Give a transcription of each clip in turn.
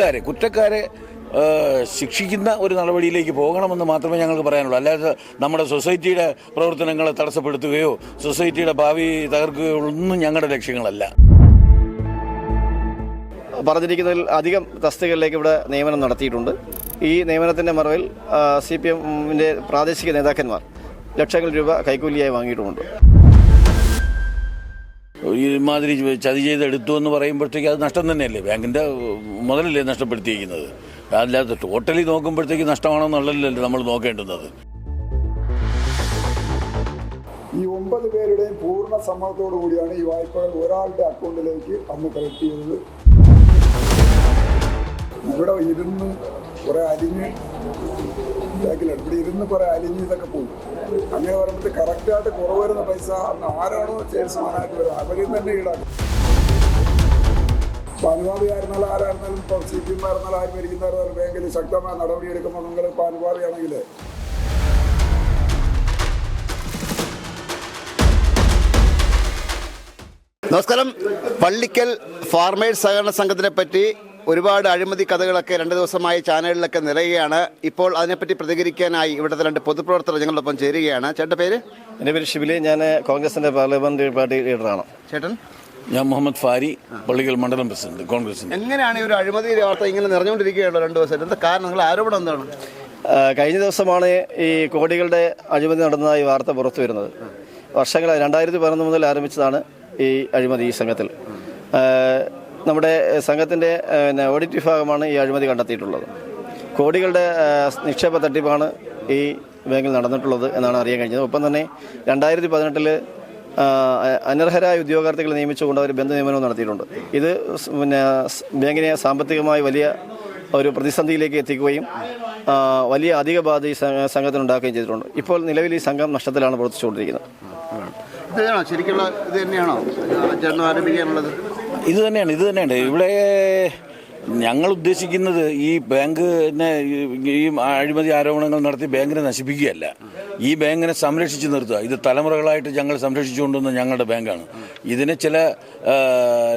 തെറ്റുകാരെ കുറ്റക്കാരെ ശിക്ഷിക്കുന്ന ഒരു നടപടിയിലേക്ക് പോകണമെന്ന് മാത്രമേ ഞങ്ങൾക്ക് പറയാനുള്ളൂ. അല്ലാതെ നമ്മുടെ സൊസൈറ്റിയുടെ പ്രവർത്തനങ്ങളെ തടസ്സപ്പെടുത്തുകയോ സൊസൈറ്റിയുടെ ഭാവി തകർക്കുകയോ ഒന്നും ഞങ്ങളുടെ ലക്ഷ്യങ്ങളല്ല. പറഞ്ഞിരിക്കുന്നതിൽ അധികം തസ്തികകളിലേക്ക് ഇവിടെ നിയമനം നടത്തിയിട്ടുണ്ട്. ഈ നിയമനത്തിന്റെ മറവിൽ സി പി എമ്മിന്റെ പ്രാദേശിക നേതാക്കന്മാർ ലക്ഷങ്ങൾ രൂപ കൈക്കൂലിയായി വാങ്ങിയിട്ടുമുണ്ട്. ഈ മാതിരി ചതി ചെയ്ത് എടുത്തു എന്ന് പറയുമ്പോഴത്തേക്ക് അത് നഷ്ടം തന്നെയല്ലേ? ബാങ്കിന്റെ മുതലല്ലേ നഷ്ടപ്പെടുത്തിയിരിക്കുന്നത്. അല്ലാതെ ടോട്ടലി നോക്കുമ്പോഴത്തേക്ക് നഷ്ടമാണെന്നുള്ളതല്ലേ നമ്മൾ നോക്കേണ്ടുന്നത്. ഈ ഒമ്പത് പേരുടെയും പൂർണ സമ്മതത്തോടു കൂടിയാണ് ഈ വായ്പകൾ ഒരാളുടെ അക്കൗണ്ടിലേക്ക് അന്ന് കളക്ട് ചെയ്തത്. ഇവിടെ ഇരുന്ന് കുറെ അലിഞ്ഞ് ബാക്കിലാണ് ഇവിടെ ഇരുന്ന് കുറെ അലിഞ്ഞ് ഇതൊക്കെ പോകും. അങ്ങനെ പറയുമ്പോൾ കറക്റ്റായിട്ട് കുറവ് വരുന്ന പൈസ അന്ന് ആരാണോ സെയിൽസ്മാനായിട്ട് വരുന്നത് അവരെയും തന്നെ ഈടാക്കും. പാനുപാതി അനുഭാവിയായിരുന്നാലും ആരായിരുന്നാലും ഇപ്പോൾ സി പി എം ആയിരുന്നാലും ആര് ഭരിക്കുന്നവരായിരുന്നാലും ബാങ്കിൽ ശക്തമായ നടപടി എടുക്കുമ്പോൾ നിങ്ങൾ ഇപ്പോൾ അനുഭാവിയാണെങ്കിൽ നമസ്കാരം. പള്ളിക്കൽ ഫാർമേഴ്സ് സഹകരണ സംഘത്തിനെ പറ്റി ഒരുപാട് അഴിമതി കഥകളൊക്കെ രണ്ട് ദിവസമായി ചാനലിലൊക്കെ നിറയുകയാണ്. ഇപ്പോൾ അതിനെപ്പറ്റി പ്രതികരിക്കാനായി ഇവിടുത്തെ രണ്ട് പൊതുപ്രവർത്തകർ ഞങ്ങളൊപ്പം ചേരുകയാണ്. ചേട്ടന്റെ പേര്? എന്റെ പേര് ഷിബിലി. ഞാൻ കോൺഗ്രസിന്റെ പാർലമെന്ററി പാർട്ടി ലീഡറാണ്. ചേട്ടൻ? ഞാൻ മുഹമ്മദ് ഫാരി പള്ളികൾ മണ്ഡലം പ്രസിഡന്റ് കോൺഗ്രസ് എങ്ങനെയാണ് ഈ ഒരു അഴിമതി വാർത്ത ഇങ്ങനെ നിറഞ്ഞുകൊണ്ടിരിക്കുകയാണോ രണ്ട് ദിവസം? എന്താ കാരണം? നിങ്ങൾ ആരോപണം എന്താണ്? കഴിഞ്ഞ ദിവസമാണ് ഈ കോടികളുടെ അഴിമതി നടന്നതായി വാർത്ത പുറത്തു വരുന്നത്. വർഷങ്ങളായി രണ്ടായിരത്തി പതിനൊന്ന് മുതൽ ആരംഭിച്ചതാണ് ഈ അഴിമതി ഈ സംഘത്തിൽ ആ, നമ്മുടെ സംഘത്തിന്റെ പിന്നെ ഓഡിറ്റ് വിഭാഗമാണ് ഈ അഴിമതി കണ്ടെത്തിയിട്ടുള്ളത്. കോടികളുടെ നിക്ഷേപ തട്ടിപ്പാണ് ഈ ബാങ്കിൽ നടന്നിട്ടുള്ളത് എന്നാണ് അറിയാൻ കഴിഞ്ഞത്. ഒപ്പം തന്നെ രണ്ടായിരത്തി പതിനെട്ടിൽ അനർഹരായ ഉദ്യോഗാർത്ഥികളെ നിയമിച്ചുകൊണ്ട് അവർ ബന്ധ നിയമനവും നടത്തിയിട്ടുണ്ട്. ഇത് പിന്നെ ബാങ്കിനെ സാമ്പത്തികമായി വലിയ ഒരു പ്രതിസന്ധിയിലേക്ക് എത്തിക്കുകയും വലിയ അധിക ബാധ ഈ സംഘത്തിനുണ്ടാക്കുകയും ചെയ്തിട്ടുണ്ട്. ഇപ്പോൾ നിലവിൽ ഈ സംഘം നഷ്ടത്തിലാണ് പ്രവർത്തിച്ചുകൊണ്ടിരിക്കുന്നത്. ശരിക്കുള്ള ഇത് തന്നെയാണോ? ആരംഭിക്കാനുള്ളത്? ഇത് തന്നെയാണ് ഇത് തന്നെയാണ്. ഇവിടെ ഞങ്ങൾ ഉദ്ദേശിക്കുന്നത് ഈ ബാങ്കിനെ ഈ- അഴിമതി ആരോപണങ്ങൾ നടത്തി ബാങ്കിനെ നശിപ്പിക്കുകയല്ല. ഈ ബാങ്കിനെ സംരക്ഷിച്ചു നിർത്തുക. ഇത് തലമുറകളായിട്ട് ഞങ്ങൾ സംരക്ഷിച്ചുകൊണ്ടുവന്ന ഞങ്ങളുടെ ബാങ്കാണ്. ഇതിനെ ചില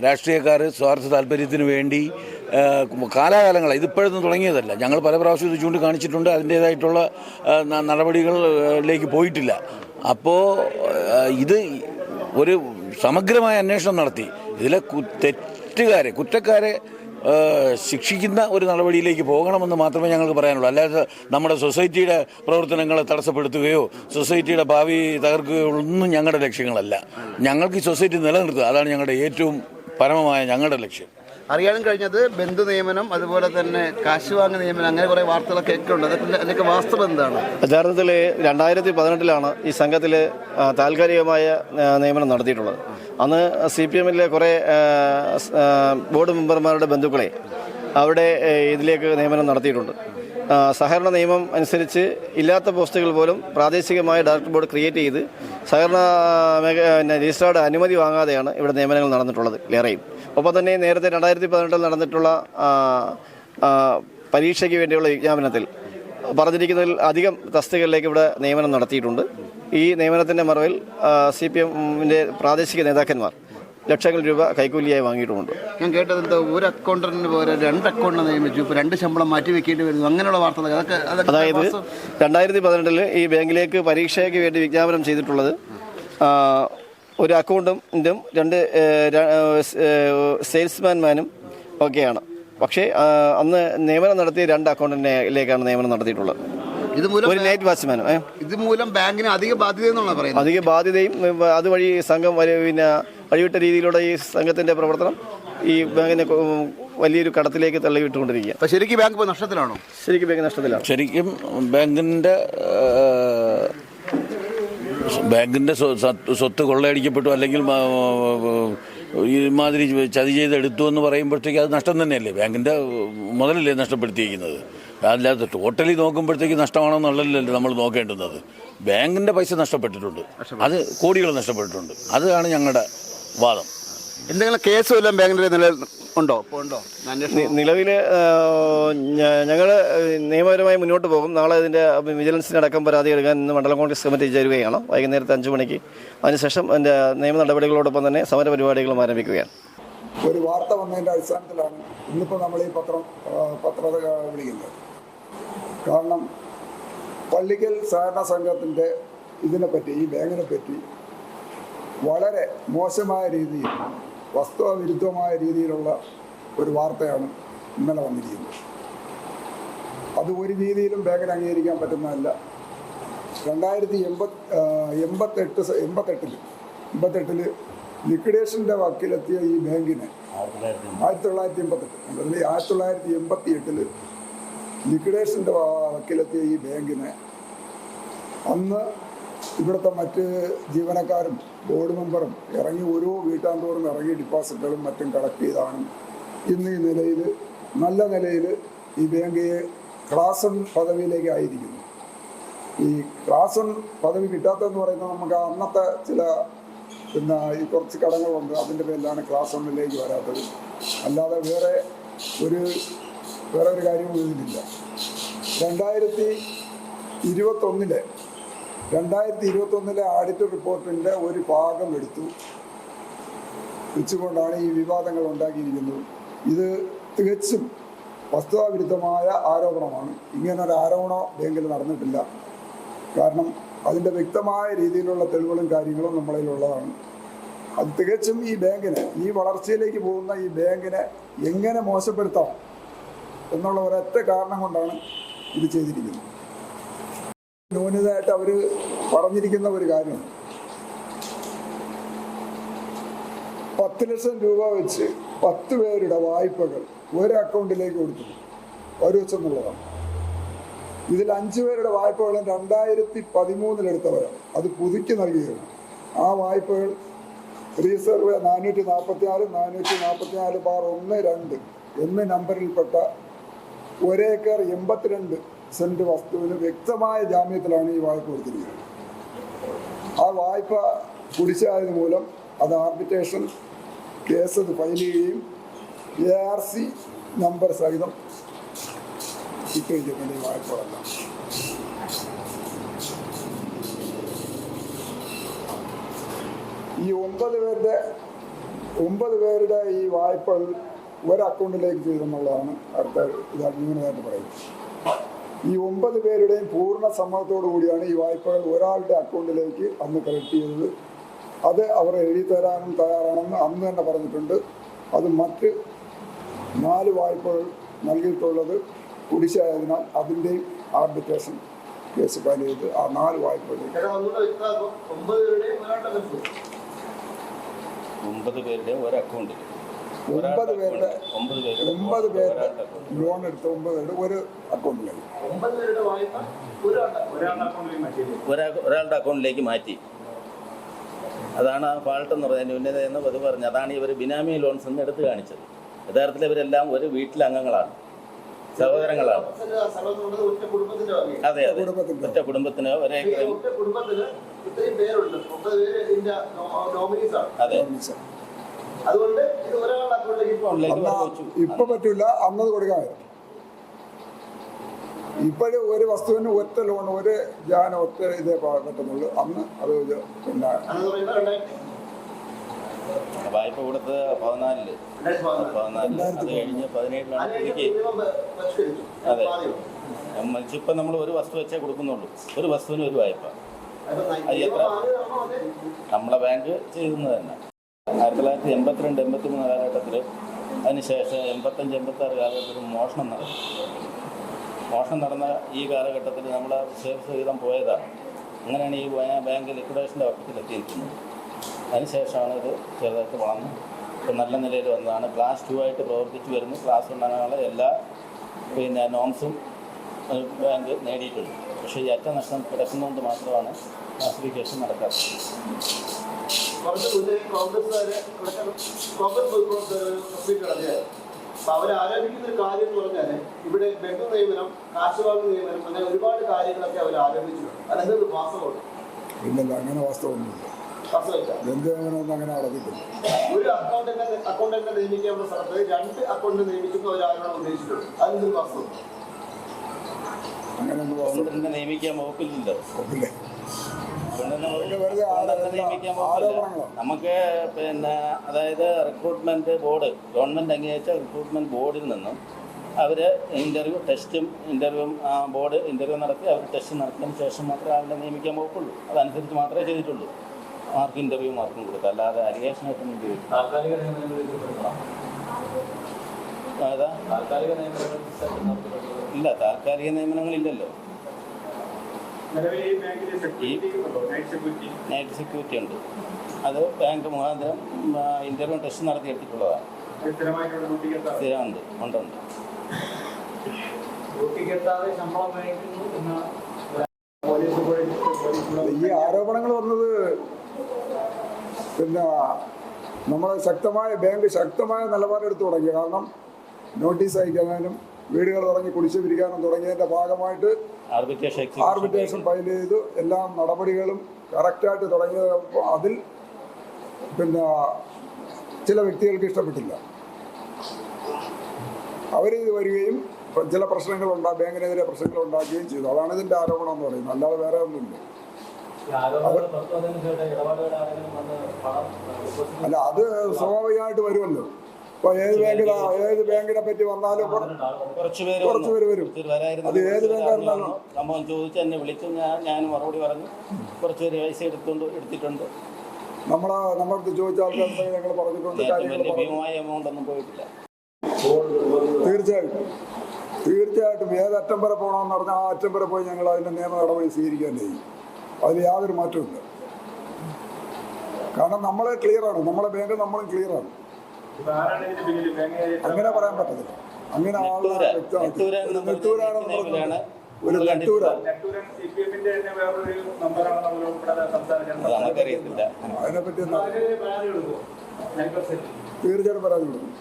രാഷ്ട്രീയക്കാർ സ്വാർത്ഥ താല്പര്യത്തിന് വേണ്ടി ആ, കാലാകാലങ്ങളായി ഇതിപ്പോഴൊന്നും തുടങ്ങിയതല്ല. ഞങ്ങൾ പല പ്രാവശ്യം ഇത് ചൂണ്ടിക്കാണിച്ചിട്ടുണ്ട്. അതിന്റേതായിട്ടുള്ള നടപടികളിലേക്ക് പോയിട്ടില്ല. അപ്പോൾ ഇത് ഒരു സമഗ്രമായ അന്വേഷണം നടത്തി. ഇതിലെ തെറ്റുകാരെ കുറ്റക്കാരെ ശിക്ഷിക്കുന്ന ഒരു നടപടിയിലേക്ക് പോകണമെന്ന് മാത്രമേ ഞങ്ങൾക്ക് പറയാനുള്ളൂ. അല്ലാതെ നമ്മുടെ സൊസൈറ്റിയുടെ പ്രവർത്തനങ്ങളെ തടസ്സപ്പെടുത്തുകയോ സൊസൈറ്റിയുടെ ഭാവി തകർക്കുകയോ ഒന്നും ഞങ്ങളുടെ ലക്ഷ്യങ്ങളല്ല. ഞങ്ങൾക്ക് ഈ സൊസൈറ്റി നിലനിർത്തുക. അതാണ് ഞങ്ങളുടെ ഏറ്റവും പരമമായ ഞങ്ങളുടെ ലക്ഷ്യം. അറിയാനും കഴിഞ്ഞത് ബന്ധു നിയമനം അതുപോലെ തന്നെ കാശ് വാങ്ങുന്ന നിയമനം അങ്ങനെ കുറേ വാർത്തകളൊക്കെ ഉണ്ട് അതൊക്കെ അതിന്റെ വാസ്തവം എന്താണ്? യഥാർത്ഥത്തിൽ രണ്ടായിരത്തി പതിനെട്ടിലാണ് ഈ സംഘത്തിൽ താൽക്കാലികമായ നിയമനം നടത്തിയിട്ടുള്ളത്. അന്ന് സി പി എമ്മിലെ കുറേ ബോർഡ് മെമ്പർമാരുടെ ബന്ധുക്കളെ അവിടെ ഇതിലേക്ക് നിയമനം നടത്തിയിട്ടുണ്ട്. സഹകരണ നിയമം അനുസരിച്ച് ഇല്ലാത്ത പോസ്റ്റുകൾ പോലും പ്രാദേശികമായ ഡയറക്ടർ ബോർഡ് ക്രിയേറ്റ് ചെയ്ത് സഹകരണ പിന്നെ രജിസ്ട്രാർഡ് അനുമതി വാങ്ങാതെയാണ് ഇവിടെ നിയമനങ്ങൾ നടന്നിട്ടുള്ളത് ഏറെയും ഒപ്പം തന്നെ നേരത്തെ രണ്ടായിരത്തി പതിനെട്ടിൽ നടന്നിട്ടുള്ള പരീക്ഷയ്ക്ക് വേണ്ടിയുള്ള വിജ്ഞാപനത്തിൽ പറഞ്ഞിരിക്കുന്നതിൽ അധികം തസ്തികകളിലേക്ക് ഇവിടെ നിയമനം നടത്തിയിട്ടുണ്ട്. ഈ നിയമനത്തിന്റെ മറവിൽ സി പി എമ്മിന്റെ പ്രാദേശിക നേതാക്കന്മാർ ലക്ഷങ്ങൾ രൂപ കൈക്കൂലിയായി വാങ്ങിയിട്ടുമുണ്ട്. ഞാൻ കേട്ടത് എന്താ ഒരു അക്കൗണ്ടന്റിന് പകരം രണ്ട് അക്കൗണ്ടിനെ നിയമിച്ചു. ഇപ്പോൾ രണ്ട് ശമ്പളം മാറ്റി വെക്കേണ്ടി വരുന്നു. അങ്ങനെയുള്ള വാർത്തകൾ അതൊക്കെ അതായത് രണ്ടായിരത്തി പതിനെട്ടിൽ ഈ ബാങ്കിലേക്ക് പരീക്ഷയ്ക്ക് വേണ്ടി വിജ്ഞാപനം ചെയ്തിട്ടുള്ളത് ഒരു അക്കൗണ്ടും രണ്ട് സെയിൽസ്മാൻമാനും ഒക്കെയാണ്. പക്ഷേ അന്ന് നിയമനം നടത്തിയ രണ്ട് അക്കൗണ്ടിലേക്കാണ് നിയമനം നടത്തിയിട്ടുള്ളത്. ഒരു നൈറ്റ് വാച്ച്മാനും ബാങ്കിന് അധിക ബാധ്യത എന്നാണ് പറയുന്നത്? അധിക ബാധ്യതയും അതുവഴി സംഘം വരെ പിന്നെ വഴിവിട്ട രീതിയിലൂടെ ഈ സംഘത്തിന്റെ പ്രവർത്തനം ഈ ബാങ്കിനെ വലിയൊരു കടത്തിലേക്ക് തള്ളിവിട്ടുകൊണ്ടിരിക്കുക ശരിക്കും ബാങ്ക് നഷ്ടത്തിലാണോ? ശരിക്കും ബാങ്ക് നഷ്ടത്തിലാണ് ശരിക്കും ബാങ്കിന്റെ ബാങ്കിന്റെ സ്വത്ത് കൊള്ളയടിക്കപ്പെട്ടു അല്ലെങ്കിൽ മ- ഈ മാതിരി ചതി ചെയ്ത് എടുത്തു എന്ന് പറയുമ്പോഴത്തേക്ക് അത് നഷ്ടം തന്നെയല്ലേ? ബാങ്കിന്റെ മുതലല്ലേ നഷ്ടപ്പെടുത്തിയിരിക്കുന്നത്. അല്ലാതെ ടോട്ടലി നോക്കുമ്പോഴത്തേക്ക് നഷ്ടമാണെന്നുള്ളതല്ലേ നമ്മൾ നോക്കേണ്ടുന്നത്. ബാങ്കിന്റെ പൈസ നഷ്ടപ്പെട്ടിട്ടുണ്ട്. അത് കോടികൾ നഷ്ടപ്പെട്ടിട്ടുണ്ട്. അതാണ് ഞങ്ങളുടെ വാദം. എന്തെങ്കിലും കേസ് വല്ലതും ബാങ്കിന്റെ നില ഉണ്ടോ? ഇപ്പോൾ ഉണ്ടോ? നിലവിൽ ഞങ്ങൾ നിയമപരമായി മുന്നോട്ട് പോകും. നാളെ ഇതിന്റെ വിജിലൻസിനടക്കം പരാതി എടുക്കാൻ ഇന്ന് മണ്ഡലം കോൺഗ്രസ് കമ്മിറ്റി ചേരുകയാണ്. വൈകുന്നേരത്തെ അഞ്ച് മണിക്ക്. അതിനുശേഷം എന്റെ നിയമ നടപടികളോടൊപ്പം തന്നെ സമര പരിപാടികളും ആരംഭിക്കുകയാണ്. ഒരു വാർത്ത വന്നതിന്റെ അടിസ്ഥാനത്തിലാണ് ഇന്നിപ്പോൾ നമ്മൾ ഈ പത്രം പത്രത വിളിക്കുന്നത്. കാരണം പള്ളിക്കൽ സഹകരണ സംഘത്തിന്റെ ഇതിനെപ്പറ്റി ഈ ബാങ്കിനെ പറ്റി വളരെ മോശമായ രീതിയിൽ വസ്തുവിരുദ്ധമായ രീതിയിലുള്ള ഒരു വാർത്തയാണ് ഇന്നലെ വന്നിരിക്കുന്നത്. അത് ഒരു രീതിയിലും ബാങ്കിന് അംഗീകരിക്കാൻ പറ്റുന്നതല്ല. രണ്ടായിരത്തി എൺപത് എൺപത്തെട്ട് എൺപത്തെട്ടിൽ എൺപത്തെട്ടിൽ ലിക്വിഡേഷന്റെ വക്കിലെത്തിയ ഈ ബാങ്കിന് ആയിരത്തി തൊള്ളായിരത്തി എൺപത്തെട്ട് ആയിരത്തി തൊള്ളായിരത്തി എൺപത്തി എട്ടിൽ ലിക്വിഡേഷന്റെ വക്കിലെത്തിയ ഈ ബാങ്കിന് അന്ന് ഇവിടുത്തെ മറ്റ് ജീവനക്കാരും ബോർഡ് മെമ്പറും ഇറങ്ങി ഓരോ വീട്ടാന്തോറും ഇറങ്ങി ഡിപ്പോസിറ്റുകളും മറ്റും കളക്ട് ചെയ്താണ്. ഇന്ന് ഈ നിലയിൽ നല്ല നിലയിൽ ഈ ബാങ്ക് ക്ലാസ് പദവിയിലേക്ക് ആയിരിക്കുന്നു. ഈ ക്ലാസ് പദവി കിട്ടാത്തതെന്ന് പറയുന്നത് നമുക്ക് അന്നത്തെ ചില പിന്നെ ഈ കുറച്ച് കടങ്ങളുണ്ട് അതിന്റെ പേരിലാണ് ക്ലാസ് വണ്ണിലേക്ക് വരാത്തത്. അല്ലാതെ വേറെ ഒരു വേറെ ഒരു കാര്യവും ഇതിലില്ല. രണ്ടായിരത്തി ഇരുപത്തൊന്നിലെ രണ്ടായിരത്തി ഇരുപത്തൊന്നിലെ ആഡിറ്റ് റിപ്പോർട്ടിന്റെ ഒരു ഭാഗം എടുത്തു. വെച്ചുകൊണ്ടാണ് ഈ വിവാദങ്ങൾ ഉണ്ടാക്കിയിരിക്കുന്നത്. ഇത് തികച്ചും വസ്തുതാവിരുദ്ധമായ ആരോപണമാണ്. ഇങ്ങനൊരു ആരോപണം ബാങ്കിൽ നടന്നിട്ടില്ല. കാരണം അതിന്റെ വ്യക്തമായ രീതിയിലുള്ള തെളിവുകളും കാര്യങ്ങളും നമ്മളിലുള്ളതാണ് അത് തികച്ചും ഈ ബാങ്കിന് ഈ വളർച്ചയിലേക്ക് പോകുന്ന ഈ ബാങ്കിനെ എങ്ങനെ മോശപ്പെടുത്താം എന്നുള്ള ഒരൊറ്റ കാരണം കൊണ്ടാണ് ഇത് ചെയ്തിരിക്കുന്നത്. ന്യൂനതയായിട്ട് അവർ പറഞ്ഞിരിക്കുന്ന ഒരു കാര്യം. പത്ത് ലക്ഷം രൂപ വെച്ച് പത്ത് പേരുടെ വായ്പകൾ ഒരു അക്കൗണ്ടിലേക്ക് കൊടുത്തു. ഒരു ദിവസം എന്നുള്ളതാണ്. ഇതിൽ അഞ്ചു പേരുടെ വായ്പകളും രണ്ടായിരത്തി പതിമൂന്നിലെടുത്തവരാണ്. അത് പുതുക്കി നൽകിയത് ആ വായ്പകൾ റീസർവ് നാനൂറ്റി നാൽപ്പത്തി ആറ് നാനൂറ്റി നാൽപ്പത്തി നാല് ബാർ ഒന്ന് രണ്ട് എന്ന നമ്പറിൽപ്പെട്ട ഒരേക്കർ എൺപത്തിരണ്ട് സെന്റ് വസ്തുവിന് വ്യക്തമായ ജാമ്യത്തിലാണ് ഈ വായ്പ കൊടുത്തിരിക്കുന്നത്. ആ വായ്പ കുടിച്ചായത് മൂലം അത് ആർബിറ്റേഷൻ കേസ് അത് ഫയൽ ചെയ്യുകയും എ ആർ സി നമ്പർ സഹിതം ഈ വായ്പകളെല്ലാം ഈ ഒമ്പത് പേരുടെ ഒമ്പത് പേരുടെ ഈ വായ്പകൾ ഒരു അക്കൗണ്ടിലേക്ക് ചെയ്തെന്നുള്ളതാണ് അടുത്ത ഇത് ന്യൂനമായിട്ട് പറയുന്നത്. ഈ ഒമ്പത് പേരുടെയും പൂർണ സമ്മതത്തോടു കൂടിയാണ് ഈ വായ്പകൾ ഒരാളുടെ അക്കൗണ്ടിലേക്ക് അന്ന് കളക്ട് ചെയ്തത്. അത് അവർ എഴുതി തരാനും തയ്യാറാണെന്ന് അന്ന് തന്നെ പറഞ്ഞിട്ടുണ്ട്. അത് മറ്റ് നാല് വായ്പകൾ നൽകിയിട്ടുള്ളത് കുടിശ്ശായതിനാൽ അതിന്റെയും ആർബിട്രേഷൻ കേസ് ഫയൽ ചെയ്ത് ആ നാല് വായ്പകൾ ഒമ്പത് പേരുടെ ഒരു അക്കൗണ്ട്. ഒമ്പത് പേരുടെ ഒമ്പത് പേരുടെ. ലോൺ എടുത്ത ഒമ്പത് പേരുടെ ഒരു അക്കൗണ്ടിൽ ഒരാ ഒരാളുടെ അക്കൗണ്ടിലേക്ക് മാറ്റി. അതാണ് ആ ഫാൾട്ട് എന്ന് പറഞ്ഞതിന്റെ ഉന്നത എന്ന് അത് പറഞ്ഞു അതാണ് ഇവർ ബിനാമി ലോൺസ് എന്ന് എടുത്തു കാണിച്ചത്. യഥാർത്ഥത്തിൽ ഇവരെല്ലാം ഒരു വീട്ടിലെ അംഗങ്ങളാണ്. സഹോദരങ്ങളാണ്. അതെ അതെ. കുടുംബത്തിന്റെ. ഒറ്റ കുടുംബത്തിന് ഒരേ കുടുംബത്തിന് ഇത്രയും പേരുണ്ട്. ഒമ്പത് പേര് ഇതിന്റെ നോമിനീസ് ആണ് അതെ. അതുകൊണ്ട് ഇത് ഒരാളുടെ അക്കൗണ്ടിലേക്ക് ഇപ്പോൾ അക്കൗണ്ടിലേക്ക് അന്ന് ഇവർ വെച്ചു ഇപ്പൊ പറ്റൂല അന്നത് കൊടുക്കാമായിരുന്നു ഇപ്പോഴും ഒരു വസ്തുവിന് ഒറ്റ ലോൺ ഒരു ജാന ഒറ്റ ഇതേ പറ്റുന്നുള്ളൂ അന്ന് അത് പിന്നെ വായ്പ കൊടുത്ത് പതിനാലിൽ. പതിനാലിൽ അത് കഴിഞ്ഞ് പതിനേഴിലാണ് പുതുക്കി അതെ. മത്സ്യപ്പം നമ്മൾ ഒരു വസ്തു വെച്ചേ കൊടുക്കുന്നുള്ളൂ ഒരു വസ്തുവിന് ഒരു വായ്പ അത് എത്ര? നമ്മളെ ബാങ്ക് ചെയ്യുന്നത് തന്നെ ആയിരത്തി തൊള്ളായിരത്തി എൺപത്തിരണ്ട് എൺപത്തി മൂന്ന് കാലഘട്ടത്തിൽ അതിനുശേഷം എൺപത്തഞ്ച് എൺപത്താറ് കാലഘട്ടത്തിൽ മോഷണം നടന്നു. മോഷണം നടന്ന ഈ കാലഘട്ടത്തിൽ നമ്മൾ സഹിതം പോയതാണ്. അങ്ങനെയാണ് ഈ ബാങ്ക് ലിക്വിഡേഷന്റെ വക്കത്തിലെത്തിയിരിക്കുന്നത് അതിനുശേഷമാണ് ഇത് ചെറുതായിട്ട് വളർന്ന്. ഇപ്പം നല്ല നിലയിൽ വന്നതാണ്. ക്ലാസ് ടു ആയിട്ട് പ്രവർത്തിച്ചു വരുന്നു. ക്ലാസ് ഉണ്ടാകാനുള്ള എല്ലാ പിന്നെ നോംസും ബാങ്ക് നേടിയിട്ടുണ്ട്. പക്ഷേ ഈ അറ്റ നഷ്ടം കിടക്കുന്നതുകൊണ്ട് മാത്രമാണ് ക്ലാസിഫിക്കേഷൻ നടക്കാത്തത് കുറച്ച് മുന്നേ കോൺഗ്രസ്സുകാര് കോൺഗ്രസ് അപ്പൊ ആരോപിക്കുന്ന ഒരു കാര്യം എന്ന് പറഞ്ഞാൽ ഇവിടെ ബന്ധു നിയമനം കാശുവാങ്ങ് നിയമനം അങ്ങനെ ഒരുപാട് കാര്യങ്ങളൊക്കെ അവർ ആരോപിച്ചിട്ടുണ്ട്. അതെന്തൊരു വാസ്തവമാണ് ഇല്ലല്ല അങ്ങനെ വാസ്തവമൊന്നുമില്ല. വാസ്തവില്ല ബന്ധുവനൊന്നും അങ്ങനെ നടത്തിയിട്ടില്ല ഒരു അക്കൗണ്ടിനെ അക്കൗണ്ടിനെ നിയമിക്കാനുള്ള സ്ഥലത്ത് രണ്ട് അക്കൗണ്ട് നിയമിക്കുന്ന ഒരാളാണ് ഉദ്ദേശിച്ചിട്ടുള്ളത് അതെന്തൊരു വാസ്തവം സ്വതന്ത്രനെ നിയമിക്കാൻ വകുപ്പില്ലല്ലോ. ഒപ്പില്ലേ വെറുതെ. ആരോപണങ്ങളോ? നമുക്ക് പിന്നെ അതായത് റിക്രൂട്ട്മെന്റ് ബോർഡ് ഗവൺമെന്റ് അംഗീകരിച്ച റിക്രൂട്ട്മെന്റ് ബോർഡിൽ നിന്നും അവർ ഇന്റർവ്യൂ ടെസ്റ്റും ഇന്റർവ്യൂ ബോർഡ് ഇന്റർവ്യൂ നടത്തി അവർ ടെസ്റ്റ് നടത്തിയതിന് ശേഷം മാത്രമേ അവരെ നിയമിക്കാൻ പോക്കുള്ളൂ അതനുസരിച്ച് മാത്രമേ ചെയ്തിട്ടുള്ളൂ. മാർക്ക് ഇന്റർവ്യൂ മാർക്കും കൊടുക്കുക. അല്ലാതെ അലിഗേഷനായിട്ടൊന്നും ചെയ്തിട്ടില്ല. അതാ താൽക്കാലിക നിയമനങ്ങൾ ഇല്ലല്ലോ ഇല്ല നൈറ്റ് സെക്യൂരിറ്റി ഉണ്ട്? അത് ബാങ്ക് മുഖാന്തരം ഇന്റർവ്യൂ ടെസ്റ്റ് നടത്തി എടുത്തിട്ടുള്ളതാണ്. സ്ഥിരമുണ്ട് ഉണ്ടുണ്ട്. ഈ ആരോപണങ്ങൾ വന്നത് പിന്നെ നമ്മൾ ശക്തമായ ബാങ്ക് ശക്തമായ നിലപാടെടുത്ത് തുടങ്ങി. കാരണം നോട്ടീസ് അയക്കാനും വീടുകൾ തുടങ്ങി കുടിച്ചു പിരിക്കാനും തുടങ്ങിയതിന്റെ ഭാഗമായിട്ട് ആർബിട്രേഷൻ ആർബിട്രേഷൻ ഫയൽ ചെയ്തു. എല്ലാ നടപടികളും കറക്റ്റായിട്ട് തുടങ്ങിയത് അതിൽ പിന്നെ ചില വ്യക്തികൾക്ക് ഇഷ്ടപ്പെട്ടില്ല. അവർ ഇത് വരികയും ചില പ്രശ്നങ്ങൾ ഉണ്ടാ ബാങ്കിനെതിരെ പ്രശ്നങ്ങൾ ഉണ്ടാക്കുകയും ചെയ്തു. അതാണ് ഇതിന്റെ ആരോപണം എന്ന് പറയുന്നത്. അല്ലാതെ വേറെ ഒന്നുമില്ല. അല്ല അത് സ്വാഭാവികമായിട്ട് വരുമല്ലോ. ഏത് ബാങ്കിലാ ഏത് ബാങ്കിനെ പറ്റി വന്നാലും കുറച്ചുപേര് കുറച്ച് പേര് കുറച്ച് പേര് വരും അത് ഏത് ബാങ്കായിരുന്നാലും. സംഭവം ചോദിച്ചു എന്നെ വിളിച്ചു. ഞാൻ ഞാൻ മറുപടി പറഞ്ഞു. കുറച്ചുപേര് പൈസ എടുത്തുകൊണ്ട് എടുത്തിട്ടുണ്ട്. നമ്മളെ നമ്മുടെ അടുത്ത് ചോദിച്ച ആൾക്കാർ ഞങ്ങൾ പറഞ്ഞിട്ടുണ്ട് കാര്യങ്ങൾ എമൗണ്ട് ഒന്നും പോയിട്ടില്ല. തീർച്ചയായിട്ടും തീർച്ചയായിട്ടും ഏത് അറ്റം വരെ പോകണമെന്ന് പറഞ്ഞാൽ ആ അറ്റം വരെ പോയി ഞങ്ങൾ അതിന്റെ നിയമ നടപടി സ്വീകരിക്കാൻ ചെയ്യും. അതിൽ യാതൊരു മാറ്റമില്ല കാരണം നമ്മളെ ക്ലിയറാണ് നമ്മളെ ബാങ്ക് നമ്മളും ക്ലിയറാണ് അങ്ങനെ പറയാൻ പറ്റത്തില്ല. അങ്ങനെ നെട്ടൂര. ഒരു അതിനെപ്പറ്റി തീർച്ചയായിട്ടും പരാതി കൊടുക്കും.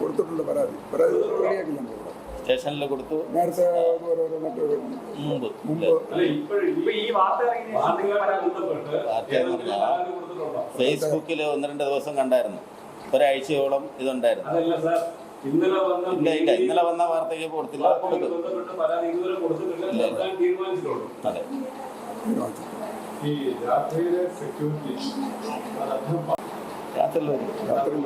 കൊടുത്തിട്ടുണ്ടോ? പരാതി. പരാതി റെഡിയാക്കി ഞാൻ. സ്റ്റേഷനിൽ കൊടുത്തു. നേരത്തെ മുമ്പ്. ഫേസ്ബുക്കിൽ ഒന്ന് രണ്ട് ദിവസം കണ്ടായിരുന്നു. ഒരാഴ്ചയോളം ഇതുണ്ടായിരുന്നു. അതല്ല സാർ ഇന്നലെ വന്ന ഇല്ല ഇല്ല ഇന്നലെ വന്ന വാർത്തയ്ക്ക് കൊടുത്തില്ല. അതെ. രാത്രിയിലെ രാത്രി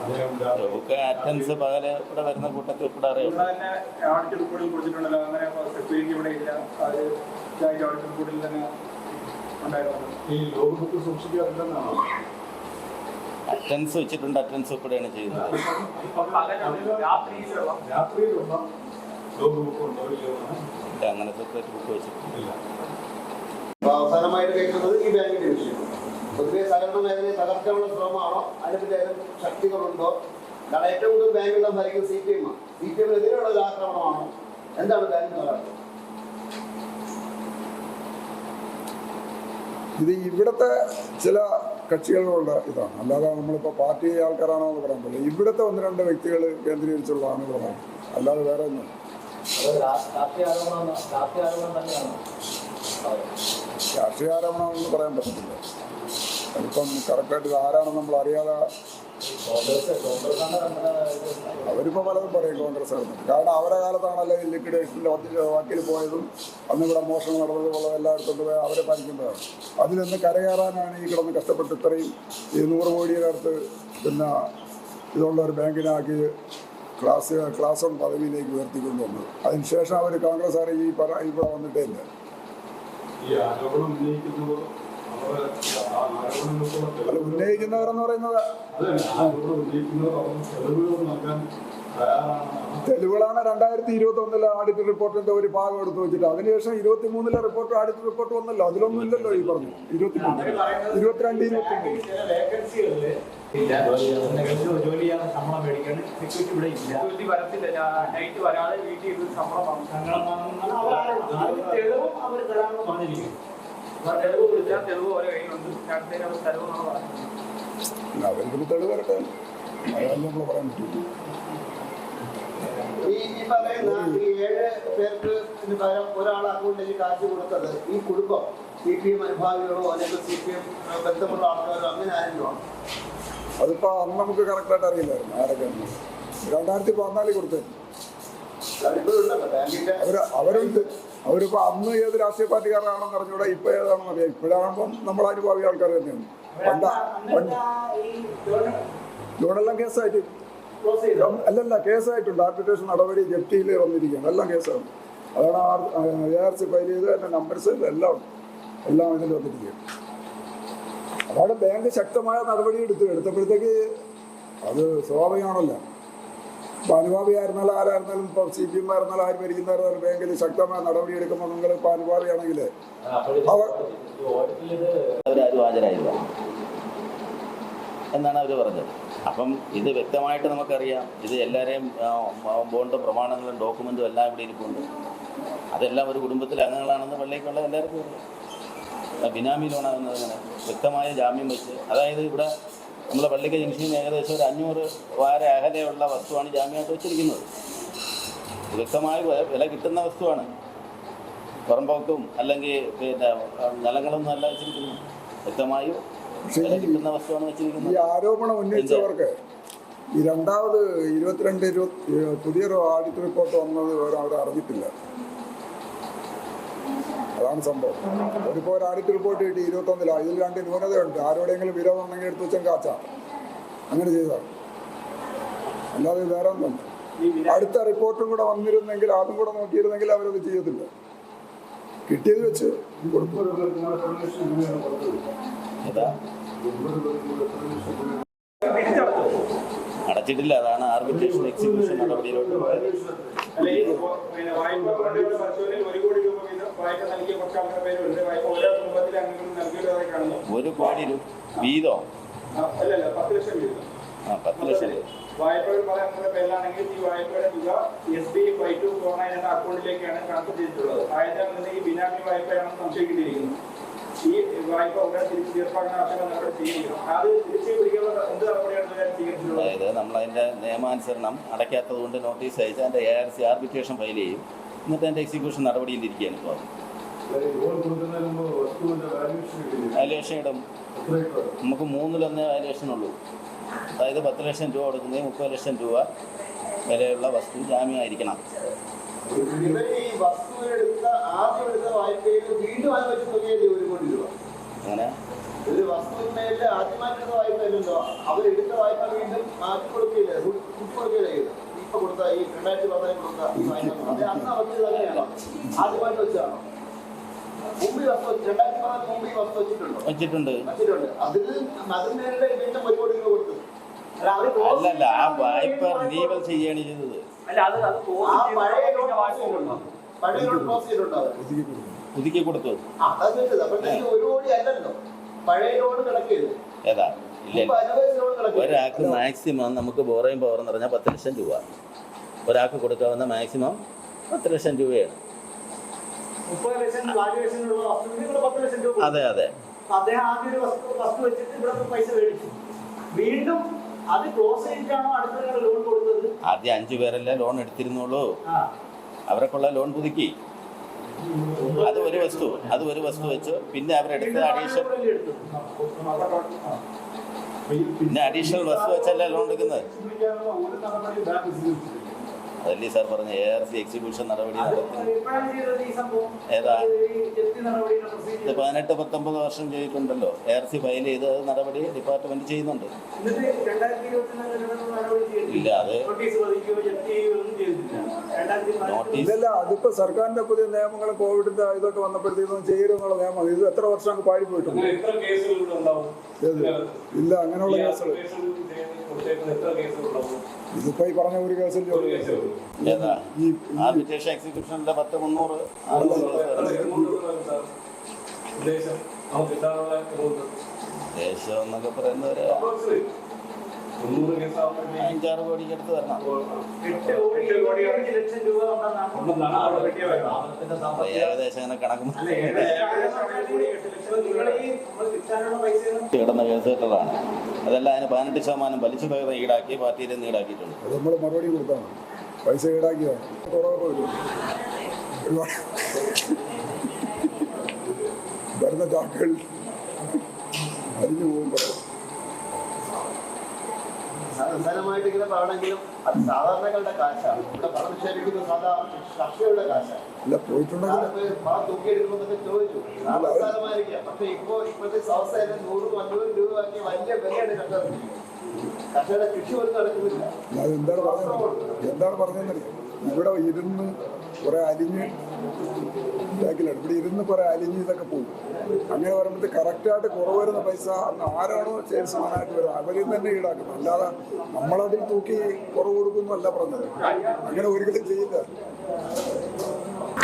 നമുക്ക് അറ്റൻസ് പകൽ ഇവിടെ വരുന്ന കൂട്ടത്തിൽ കൂടെ അറിയാം. അറ്റൻസ് വെച്ചിട്ടുണ്ട്. അറ്റൻസ് ഉൾപ്പെടെയാണ് ചെയ്യുന്നത്. അങ്ങനത്തെ ബുക്ക് അവസാനമായിട്ട് കേൾക്കുന്നത് ഈ ബാങ്കിന്റെ വിഷയം പൊതുവെ സഹകരണ മേഖലയെ തകർക്കാനുള്ള ശ്രമമാണോ? അതിനെപ്പറ്റി അതിന് ശക്തികളുണ്ടോ? കാരണം ഏറ്റവും കൂടുതൽ ബാങ്കുകൾ ഭരിക്കുന്ന സി പി എം ആണ് സി പി എമ്മിനെതിരെയുള്ള ഒരു ആക്രമണമാണോ? എന്താണ് ബാങ്ക് തകർക്കുന്നത് ഇത് ഇവിടുത്തെ ചില കക്ഷികളുടെ ഇതാണ്. അല്ലാതെ നമ്മളിപ്പോൾ പാർട്ടി ആൾക്കാരാണോ എന്ന് പറയാൻ പറ്റില്ല. ഇവിടുത്തെ ഒന്ന് രണ്ട് വ്യക്തികൾ കേന്ദ്രീകരിച്ചുള്ളതാണ് ഇവിടെ അല്ലാതെ വേറെ ഒന്നും രാഷ്ട്രീയ ആരോപണം എന്ന് പറയാൻ പറ്റത്തില്ല. അതിപ്പം കറക്റ്റായിട്ട് ആരാണെന്ന് നമ്മൾ അറിയാതെ അവരിപ്പോൾ പലതും പറയും കോൺഗ്രസ് കാരണം അവരെ കാലത്താണല്ലോ ഈ ലിക്വിഡേഷന്റെ വാക്കിൽ പോയതും അന്ന് ഇവിടെ മോഷണം നടന്നതും ഉള്ളത് എല്ലായിടത്തും അവരെ ഭരിക്കുന്നതാണ് അതിൽ നിന്ന് കരകയറാനാണ് ഈ കിടന്ന് കഷ്ടപ്പെട്ട് ഇത്രയും ഈ നൂറ് കോടിയുടെ അടുത്ത് പിന്നെ ഇതുള്ള ഒരു ബാങ്കിനാക്കി ക്ലാസ് ക്ലാസ് പദവിയിലേക്ക് ഉയർത്തിക്കൊണ്ടു വന്നത്. അതിനുശേഷം അവർ കോൺഗ്രസ് ആർ ഈ പറ ഇവിടെ വന്നിട്ടേ ഇല്ല. അവർ ഉന്നയിക്കുന്നവരെന്ന് പറയുന്നത് തെളിവുകളാണ് രണ്ടായിരത്തി ഇരുപത്തി ഒന്നിലെ ആഡിറ്റ് റിപ്പോർട്ടിന്റെ ഒരു ഭാഗം എടുത്തു വെച്ചിട്ട്. അതിനുശേഷം ഇരുപത്തി മൂന്നിലെ റിപ്പോർട്ട് ആഡിറ്റ് റിപ്പോർട്ട് വന്നല്ലോ. അതിലൊന്നും ഇല്ലല്ലോ ഈ പറഞ്ഞു ഇരുപത്തി മൂന്ന് ഇരുപത്തിരണ്ട് ഇരുപത്തി നൈറ്റ് വരാതെ അവർ തെളിവ് കൊടുത്താൽ തെളിവ് ഓരോ കയ്യിലുണ്ട് രണ്ടേരും അവർ തരുമെന്നാണ് പറയുന്നത് അവർക്ക് തെളിവ് വരട്ടെ അതാണ് നമ്മൾ പറയാൻ പറ്റും. ഈ ഈ പറയുന്ന ഈ ഏഴ് പേർക്ക് പകരം ഒരാൾ അക്കൗണ്ടിലേക്ക് കാശ് കൊടുത്തത് ഈ കുടുംബം സി പി എം അനുഭാവികളോ അല്ലെങ്കിൽ സി പി എം ബന്ധമുള്ള ആൾക്കാരോ അങ്ങനെ ആരെങ്കിലും അതിപ്പോ അന്ന് നമുക്ക് കറക്റ്റായിട്ട് അറിയില്ലായിരുന്നു ആരൊക്കെയാണ് രണ്ടായിരത്തി പതിനാലിൽ കൊടുത്തു. അവർ അവരുണ്ട്. അവരിപ്പോ അന്ന് ഏത് രാഷ്ട്രീയ പാർട്ടിക്കാരാണെന്ന് പറഞ്ഞൂടെ ഇപ്പൊ ഏതാണെന്ന് അറിയാം. ഇപ്പോഴാകുമ്പം നമ്മൾ അനുഭാവി ആൾക്കാർ തന്നെയാണ്. പണ്ട ഇവിടെല്ലാം കേസായിട്ട്. അല്ലല്ല കേസായിട്ടുണ്ട്. ആർബിറ്റേഷൻ നടപടി ജപ്തിയിൽ വന്നിരിക്കുകയാണ്. എല്ലാം കേസാണ്. അതാണ് എ ആർ സി ഫയൽ ചെയ്ത് എന്റെ നമ്പർസ് എല്ലാം എല്ലാം ഇതിൽ വന്നിരിക്കുകയാണ്. അതാണ് ബാങ്ക് ശക്തമായ നടപടി എടുത്തു എടുത്തപ്പോഴത്തേക്ക് അത് സ്വാഭാവികമാണല്ലോ. ഇപ്പൊ അനുഭാവിയായിരുന്നാലും ആരായിരുന്നാലും ഇപ്പോൾ സി പി എം ആയിരുന്നാലും ആര് ഭരിക്കുന്നവരായിരുന്നാലും ബാങ്കിൽ ശക്തമായ നടപടി എടുക്കുമ്പോൾ നിങ്ങൾ പാനുഭാവിയാണെങ്കിൽ അവർ ഹാജരായില്ല. എന്നാണ് അവർ പറഞ്ഞത്. അപ്പം ഇത് വ്യക്തമായിട്ട് നമുക്കറിയാം. ഇത് എല്ലാവരെയും ബോണ്ട് പ്രമാണങ്ങളും ഡോക്യുമെന്റും എല്ലാം ഇവിടെ ഇരിപ്പുണ്ട്. അതെല്ലാം ഒരു കുടുംബത്തിലെ അംഗങ്ങളാണെന്ന് പള്ളിക്കുള്ള എല്ലാവർക്കും ബിനാമി ലോണാകുന്നത് അങ്ങനെ വ്യക്തമായ ജാമ്യം വെച്ച് അതായത് ഇവിടെ നമ്മളെ പള്ളിക്ക് ജംഗ്ഷനിൽ ഏകദേശം ഒരു അഞ്ഞൂറ് വാര അകലെയുള്ള വസ്തുവാണ് ജാമ്യമായിട്ട് വെച്ചിരിക്കുന്നത്. വ്യക്തമായി വില കിട്ടുന്ന വസ്തുവാണ്. പുറമ്പോക്കും അല്ലെങ്കിൽ പിന്നെ നിലങ്ങളൊന്നും അല്ല വെച്ചിരിക്കുന്നു. വ്യക്തമായും വില കിട്ടുന്ന വസ്തുവാണ് ഈ വെച്ചിരിക്കുന്നത് ആരോപണം ഉന്നയിച്ചവർക്ക് ഈ രണ്ടാമത് ഇരുപത്തിരണ്ട് ഇരുപത്തി പുതിയൊരു ആഡിറ്റ് റിപ്പോർട്ട് വന്നത് അവർ അറിഞ്ഞിട്ടില്ല. അതാണ് സംഭവം. അവരിപ്പോൾ ഒരു ആഡിറ്റ് റിപ്പോർട്ട് കിട്ടി ഇരുപത്തൊന്നില. ഇതിൽ രണ്ട് ന്യൂനതയുണ്ട്. ആരോടെങ്കിലും വിരോധം ഉണ്ടെങ്കിൽ എടുത്തു വെച്ചാൽ കാച്ച. അങ്ങനെ ചെയ്താൽ അല്ലാതെ വേറെ ഒന്നും. അടുത്ത റിപ്പോർട്ടും കൂടെ വന്നിരുന്നെങ്കിൽ അതും കൂടെ നോക്കിയിരുന്നെങ്കിൽ അവരത് ചെയ്യത്തില്ല. കിട്ടിയത് വെച്ച് അടച്ചിട്ടില്ല. അതാണ് ആർബിട്രേഷൻ എക്സിക്യൂഷൻ നടപടിയിലോട്ട് പോയത് അല്ലെ ഈ പിന്നെ വായ്പ ഫണ്ടുകളുടെ ഒരു കോടി രൂപ നൽകിയ കുറച്ച് ആൾക്കാരുടെ പേരുണ്ട് വായ്പ ഓരോ കുടുംബത്തിലെ അംഗങ്ങളും നൽകിയതായി കാണുന്നു. ഒരു കോടി വീതോ? അല്ലല്ല പത്ത് ലക്ഷം വീതം. ആ പത്ത് ലക്ഷം രൂപ വായ്പകൾ പല അംഗങ്ങളുടെ പേരിലാണെങ്കിൽ ഈ വായ്പയുടെ തുക S B five two four nine എന്ന അക്കൗണ്ടിലേക്കാണ് ട്രാൻസ്ഫർ ചെയ്തിട്ടുള്ളത്. ആയതാണെന്നുണ്ടെങ്കിൽ ബിനാമി വായ്പയാണെന്ന് സംശയിക്കേണ്ടിയിരിക്കുന്നു. ഈ വായ്പ ഉടൻ തിരിച്ച് തീർപ്പാക്കാൻ ആവശ്യമായ നടപടി സ്വീകരിക്കണം അത് തിരിച്ച് പിടിക്കാനുള്ള എന്ത് നടപടിയാണ് ഇതുവരെ സ്വീകരിച്ചിട്ടുള്ളത്? അതായത് നമ്മളതിന്റെ നിയമാനുസരണം അടയ്ക്കാത്തത് കൊണ്ട് നോട്ടീസ് അയച്ച് അതിന്റെ A R C arbitration file ചെയ്യും. എന്നിട്ട് അതിന്റെ എക്സിക്യൂഷൻ നടപടിയിലിരിക്കുകയാണ് ഇപ്പോൾ? വാല്യുവേഷൻ ഇടും. നമുക്ക് മൂന്നിലൊന്നേ വാല്യുവേഷൻ ഉള്ളൂ. അതായത് പത്ത് ലക്ഷം രൂപ കൊടുക്കുന്നത് മുപ്പത് ലക്ഷം രൂപ വിലയുള്ള വസ്തു ജാമ്യമായിരിക്കണം. അങ്ങനെ ഒരു വസ്തുവിന്മേലിൽ ആദ്യമായിട്ടുള്ള വായ്പ അല്ലല്ലോ അവരെടുത്ത വായ്പ വീണ്ടും മാറ്റി കൊടുക്കുകയില്ല കുട്ടി കൊടുക്കില്ല ഇപ്പൊ കൊടുത്ത ഈ രണ്ടായിരത്തി പതിനാല് കൊടുത്ത അത് അന്ന് വെച്ചത് അങ്ങനെയാണോ ആദ്യമായിട്ട് വെച്ചാണോ മുമ്പ് വസ്തു വെച്ച്- രണ്ടായിരത്തി പതിനാല് മുമ്പ് ഈ വസ്തു വെച്ചിട്ടുണ്ടോ. വെച്ചിട്ടുണ്ട്. വെച്ചിട്ടുണ്ട്. അതിൽ അതിന്മേലെ വീണ്ടും ഒരു കോടി രൂപ കൊടുത്തു. അല്ല അവർ close അല്ലല്ല ആ വായ്പ റിനീവൽ ചെയ്യാണ് ചെയ്തത്. പുതുക്കി കൊടുത്തു. ഏതാ? ഇല്ല. ഒരാൾക്ക് മാക്സിമം നമുക്ക് ബോറയും പവർ എന്ന് പറഞ്ഞാൽ പത്ത് ലക്ഷം രൂപ. ഒരാൾക്ക് കൊടുക്കാവുന്ന മാക്സിമം പത്ത് ലക്ഷം രൂപയാണ്. അതെ അതെ. അദ്ദേഹം ആദ്യം ഒരു വസ്തു വെച്ചിട്ട് ഇവിടെ പൈസ മേടിച്ചു. വീണ്ടും അത് ക്ലോസ് ചെയ്തിട്ടാണോ അടുത്ത ലോൺ കൊടുത്തത്? ആദ്യം അഞ്ചു പേരല്ലേ ലോൺ എടുത്തിരുന്നുള്ളൂ. ആ. അവരൊക്കെയുള്ള ലോൺ പുതുക്കി. അത് ഒരു വസ്തു അത് ഒരു വസ്തു വെച്ചു. പിന്നെ അവരെടുത്ത അഡീഷണൽ പിന്നെ അഡീഷണൽ ബസ് വെച്ചല്ലേ ലോൺ എടുക്കുന്നത് ഒരു നടപടി ബാങ്ക് സ്വീകരിച്ചിട്ടില്ല അതല്ലേ സാർ പറഞ്ഞ എ ആർ സി എക്സിക്യൂഷൻ നടപടി നടത്തി. ഏതാ? ഇത് പതിനെട്ട് പത്തൊമ്പത് വർഷം ചെയ്തിട്ടുണ്ടല്ലോ. എ ആർ സി ഫയൽ ചെയ്ത് നടപടി ഡിപ്പാർട്ട്മെന്റ് ചെയ്യുന്നുണ്ട്. ഇല്ല അത് പതിനെട്ട് അതിപ്പോ സർക്കാരിന്റെ പുതിയ നിയമങ്ങൾ കോവിഡിന്റെ ഇതൊക്കെ വന്നപ്പോഴത്തേക്കും ചെയ്യരുന്നുള്ള നിയമം. ഇത് എത്ര വർഷം അങ്ങ് പാടി പോയിട്ടുണ്ട്? എത്ര കേസുകൾ ഉണ്ടാവും? ഇല്ല അങ്ങനെയുള്ള കേസുകൾ. കേസുകൾ ഇതിപ്പോ ഈ പറഞ്ഞ ഒരു കേസിൽ ജോലി കേസേ ഉള്ളൂ. ഏതാ ഈ ആർബിട്രേഷൻ എക്സിക്യൂഷനിലെ പത്ത് മുന്നൂറ് അറുപത് അത് കേസ് എമൗണ്ട് എത്രയാണ് സാർ? ഉദ്ദേശം നമുക്ക് കിട്ടാനുള്ള എമൗണ്ട് ദേശം എന്നൊക്കെ കേസാകുമ്പോഴത്തേക്ക് അഞ്ചാറ് കോടിക്ക് അടുത്ത് സാമ്പത്തിക ഏകദേശം അങ്ങനെ കണക്ക് കിടന്ന കേസുകളാണ് അതെല്ലാം അതിന് പതിനെട്ട് ശതമാനം പലിശ ഭേദം ഈടാക്കി പാർട്ടിയിൽ നിന്ന് ഈടാക്കിയിട്ടുണ്ട് പൈസ ഈടാക്കിയതാണ് ഒരുപാട് വരുന്ന ചാക്കുകൾ അരിഞ്ഞു പോകുമ്പോൾ നിസ്സാരമായിട്ട് ഇങ്ങനെ പറയണമെങ്കിലും അത് സാധാരണക്കാരുടെ കാശാണ്. ഇവിടെ പണം നിക്ഷേപിക്കുന്നത് സാധാരണ കർഷകരുടെ കാശാണ്. അല്ല പോയിട്ടുണ്ടെങ്കിൽ ആളിപ്പോ പണം തൂക്കിയെടുക്കുമെന്നൊക്കെ ചോദിച്ചു. പക്ഷെ ഇപ്പോ ഇപ്പോഴത്തെ അവസ്ഥയിൽ നൂറും അഞ്ഞൂറും രൂപ ആക്കി വലിയ വിലയാണ് എന്താണ് പറഞ്ഞത് എന്താണ് പറഞ്ഞതെന്നറിയാം ഇവിടെ ഇരുന്ന് കുറെ അലിഞ്ഞ് ഇവിടെ ഇരുന്ന് കുറെ അലിഞ്ഞ് ഇതൊക്കെ പോകും അങ്ങനെ പറയുമ്പോൾ കറക്റ്റായിട്ട് കുറവ് വരുന്ന പൈസ അന്ന് ആരാണോ സെയിൽസ്മാനായിട്ട് വരുന്നത് അവരിൽ തന്നെ ഈടാക്കും അല്ലാതെ നമ്മളതിൽ തൂക്കി കുറവ് കൊടുക്കുന്നല്ല പറഞ്ഞത് അങ്ങനെ ഒരിക്കലും ചെയ്യില്ല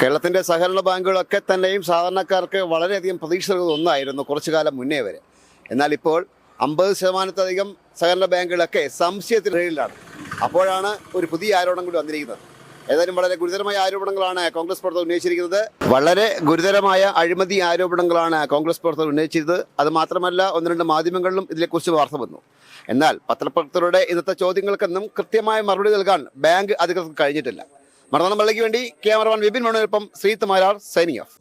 കേരളത്തിന്റെ സഹകരണ ബാങ്കുകളൊക്കെ തന്നെയും സാധാരണക്കാർക്ക് വളരെയധികം പ്രതീക്ഷ നൽകുന്ന ഒന്നായിരുന്നു കുറച്ചു കാലം മുന്നേ വരെ. എന്നാൽ ഇപ്പോൾ അമ്പത് ശതമാനത്തധികം സഹകരണ ബാങ്കുകളൊക്കെ സംശയത്തിനിടയിലാണ് അപ്പോഴാണ് ഒരു പുതിയ ആരോപണം കൂടി വന്നിരിക്കുന്നത്. ഏതായാലും വളരെ ഗുരുതരമായ ആരോപണങ്ങളാണ് കോൺഗ്രസ് പ്രവർത്തകർ ഉന്നയിച്ചിരിക്കുന്നത്. വളരെ ഗുരുതരമായ അഴിമതി ആരോപണങ്ങളാണ് കോൺഗ്രസ് പ്രവർത്തകർ ഉന്നയിച്ചത് അത് മാത്രമല്ല ഒന്ന് രണ്ട് മാധ്യമങ്ങളിലും ഇതിനെക്കുറിച്ച് വാർത്ത വന്നു. എന്നാൽ പത്രപ്രവർത്തകരുടെ ഇന്നത്തെ ചോദ്യങ്ങൾക്കൊന്നും കൃത്യമായ മറുപടി നൽകാൻ ബാങ്ക് അധികൃതർക്ക് കഴിഞ്ഞിട്ടില്ല. പള്ളിക്ക് വേണ്ടി ക്യാമറമാൻ വിപിൻ മണോനൊപ്പം ശ്രീത്ത് മാരാർ സൈനിങ് ഓഫ്.